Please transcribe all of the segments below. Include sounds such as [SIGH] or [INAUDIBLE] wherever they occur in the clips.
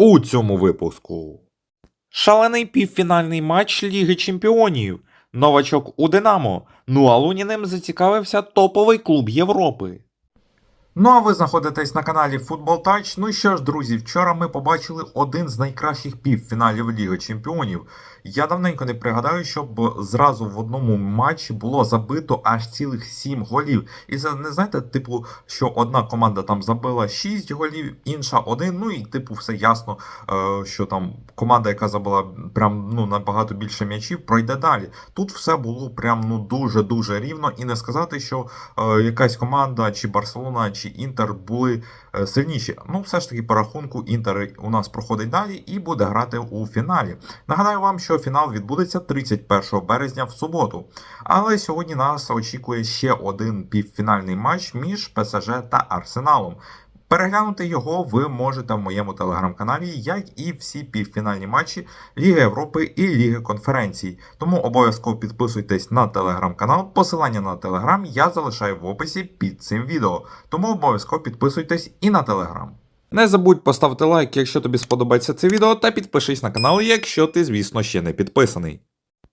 у цьому випуску. Шалений півфінальний матч Ліги Чемпіонів. Новачок у Динамо. Ну а Луніним зацікавився топовий клуб Європи. Ну а ви знаходитесь на каналі Football Touch. Ну що ж, друзі, вчора ми побачили один з найкращих півфіналів Ліги Чемпіонів. Я давненько не пригадаю, щоб зразу в одному матчі було забито аж цілих 7 голів. І це не знаєте, типу, що одна команда там забила 6 голів, інша один. Ну і типу, все ясно, е, що там команда, яка забила прям ну набагато більше м'ячів, пройде далі. Тут все було прям ну дуже дуже рівно, і не сказати, що е, якась команда, чи Барселона, чи Інтер були е, сильніші. Ну, все ж таки, по рахунку Інтер у нас проходить далі і буде грати у фіналі. Нагадаю вам, що фінал відбудеться 31 березня в суботу. Але сьогодні нас очікує ще один півфінальний матч між ПСЖ та Арсеналом. Переглянути його ви можете в моєму телеграм-каналі, як і всі півфінальні матчі Ліги Європи і Ліги конференцій. Тому обов'язково підписуйтесь на телеграм-канал. Посилання на телеграм я залишаю в описі під цим відео. Тому обов'язково підписуйтесь і на телеграм. Не забудь поставити лайк, якщо тобі сподобається це відео, та підпишись на канал, якщо ти, звісно, ще не підписаний.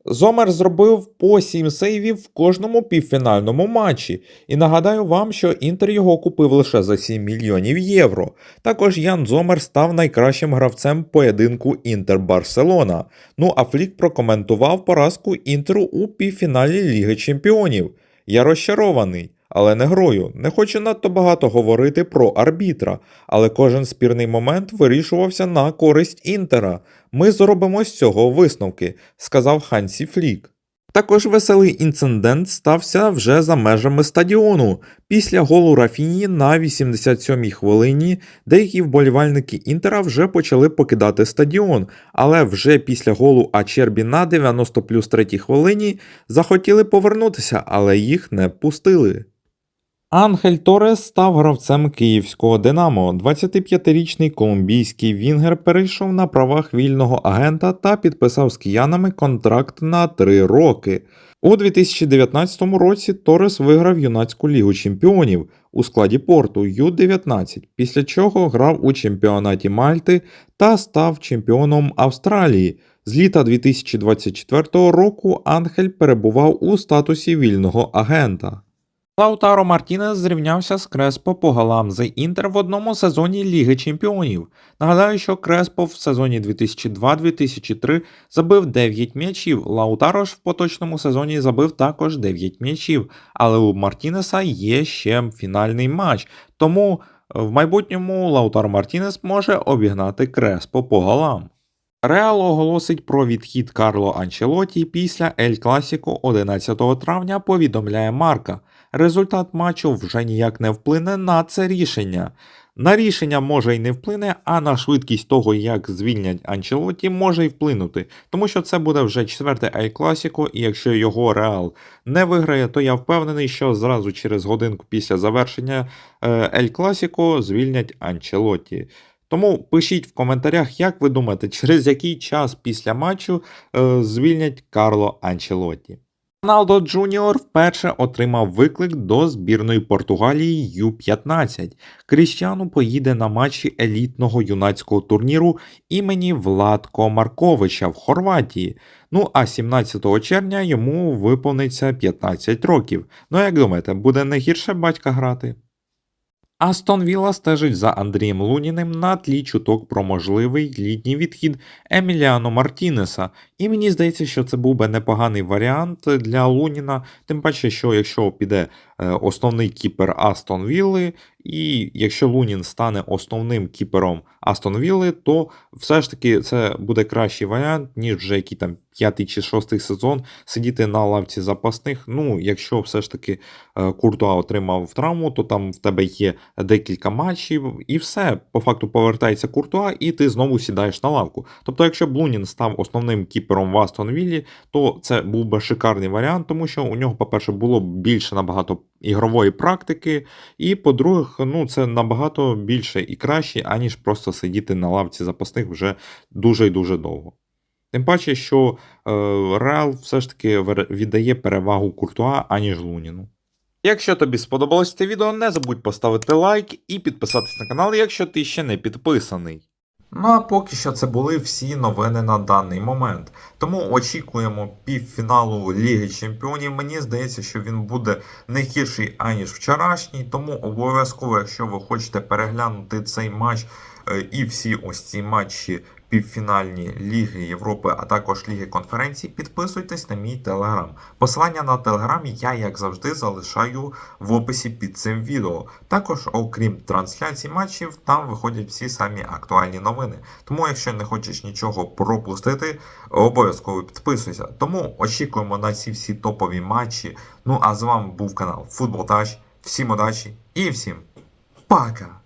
Зомер зробив по 7 сейвів в кожному півфінальному матчі. І нагадаю вам, що Інтер його купив лише за 7 мільйонів євро. Також Ян Зомер став найкращим гравцем поєдинку Інтер Барселона. Ну а Флік прокоментував поразку Інтеру у півфіналі Ліги Чемпіонів. Я розчарований, але не грою. Не хочу надто багато говорити про арбітра, але кожен спірний момент вирішувався на користь Інтера. Ми зробимо з цього висновки, сказав Хансі Флік. Також веселий інцидент стався вже за межами стадіону. Після голу Рафіні на 87-й хвилині деякі вболівальники Інтера вже почали покидати стадіон, але вже після голу Ачербі на 90 плюс 3 хвилині захотіли повернутися, але їх не пустили. Ангель Торес став гравцем київського Динамо. 25-річний колумбійський Вінгер перейшов на правах вільного агента та підписав з киянами контракт на 3 роки. У 2019 році Торес виграв юнацьку лігу чемпіонів у складі порту Ю-19, після чого грав у чемпіонаті Мальти та став чемпіоном Австралії. З літа 2024 року Ангель перебував у статусі вільного агента. Лаутаро Мартінес зрівнявся з Креспо по голам за Інтер в одному сезоні Ліги Чемпіонів. Нагадаю, що Креспо в сезоні 2002-2003 забив 9 м'ячів. Лаутаро ж в поточному сезоні забив також 9 м'ячів. Але у Мартінеса є ще фінальний матч. Тому е, в майбутньому Лаутаро Мартінес може обігнати Креспо по голам. Реал оголосить про відхід Карло Анчелоті після Ель Класіко 11 травня, повідомляє Марка. Результат матчу вже ніяк не вплине на це рішення. На рішення може й не вплине, а на швидкість того, як звільнять Анчелоті, може й вплинути, тому що це буде вже четверте Ель Класіко, і якщо його Реал не виграє, то я впевнений, що зразу через годинку після завершення Ель Класіко звільнять Анчелоті. Тому пишіть в коментарях, як ви думаєте, [LAUGHS] через який час після матчу е, звільнять Карло Анчелотті. Роналдо Джуніор вперше отримав виклик до збірної Португалії Ю-15. Кріщану поїде на матчі елітного юнацького турніру імені Владко Марковича в Хорватії. Ну а 17 червня йому виповниться 15 років. Ну як думаєте, буде не гірше батька грати? Астон Вілла стежить за Андрієм Луніним на тлі чуток про можливий літній відхід Еміліано Мартінеса. І мені здається, що це був би непоганий варіант для Луніна, тим паче, що якщо піде основний кіпер Астон Вілли, і якщо Лунін стане основним кіпером Астон Вілли, то все ж таки це буде кращий варіант, ніж вже який там п'ятий чи шостий сезон сидіти на лавці запасних. Ну, якщо все ж таки е, Куртуа отримав травму, то там в тебе є декілька матчів, і все, по факту повертається Куртуа, і ти знову сідаєш на лавку. Тобто, якщо б Лунін став основним кіпером в Астон Віллі, то це був би шикарний варіант, тому що у нього, по-перше, було більше набагато ігрової практики, і по-друге, ну це набагато більше і краще, аніж просто сидіти на лавці запасних вже дуже і дуже довго. Тим паче, що Реал все ж таки віддає перевагу Куртуа, аніж Луніну. Якщо тобі сподобалось це відео, не забудь поставити лайк і підписатись на канал, якщо ти ще не підписаний. Ну а поки що це були всі новини на даний момент. Тому очікуємо півфіналу Ліги Чемпіонів. Мені здається, що він буде не гірший аніж вчорашній. Тому обов'язково, якщо ви хочете переглянути цей матч е, і всі ось ці матчі півфінальні Ліги Європи, а також Ліги конференцій, підписуйтесь на мій телеграм. Посилання на телеграм я, як завжди, залишаю в описі під цим відео. Також, окрім трансляцій матчів, там виходять всі самі актуальні новини. Тому, якщо не хочеш нічого пропустити, обов'язково підписуйся. Тому очікуємо на ці всі топові матчі. Ну а з вами був канал Футбол Тач. Всім удачі і всім пока!